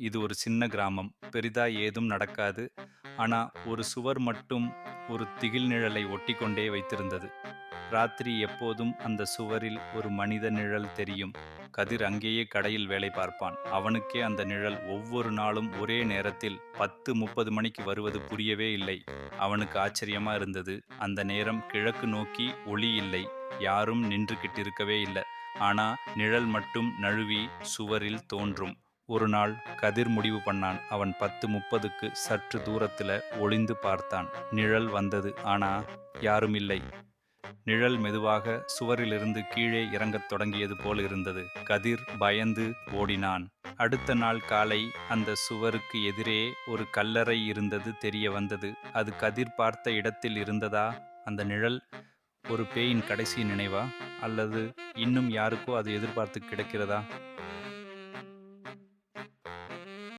இது ஒரு சின்ன கிராமம். பெரிதா ஏதும் நடக்காது. ஆனா ஒரு சுவர் மட்டும் ஒரு திகில் நிழலை ஒட்டிக்கொண்டே வைத்திருந்தது. ராத்திரி எப்போதும் அந்த சுவரில் ஒரு மனித நிழல் தெரியும். கதிர் அங்கேயே கடையில் வேலை பார்ப்பான். அவனுக்கே அந்த நிழல் ஒவ்வொரு நாளும் ஒரே நேரத்தில் பத்து முப்பது மணிக்கு வருவது புரியவே இல்லை. அவனுக்கு ஆச்சரியமா இருந்தது. அந்த நேரம் கிழக்கு நோக்கி ஒளி இல்லை. யாரும் நின்று கிட்டிருக்கவே இல்லை. ஆனா நிழல் மட்டும் நழுவி சுவரில் தோன்றும். ஒரு நாள் கதிர் முடிவு பண்ணான். அவன் பத்து முப்பதுக்கு சற்று தூரத்துல ஒளிந்து பார்த்தான். நிழல் வந்தது. ஆனா யாரும் இல்லை. நிழல் மெதுவாக சுவரிலிருந்து கீழே இறங்கத் தொடங்கியது போல் இருந்தது. கதிர் பயந்து ஓடினான். அடுத்த நாள் காலை அந்த சுவருக்கு எதிரே ஒரு கல்லறை இருந்தது தெரிய வந்தது. அது கதிர் பார்த்த இடத்தில் இருந்ததா? அந்த நிழல் ஒரு பேயின் கடைசி நினைவா? அல்லது இன்னும் யாருக்கோ அது எதிர்பார்த்து கிடக்கிறதா?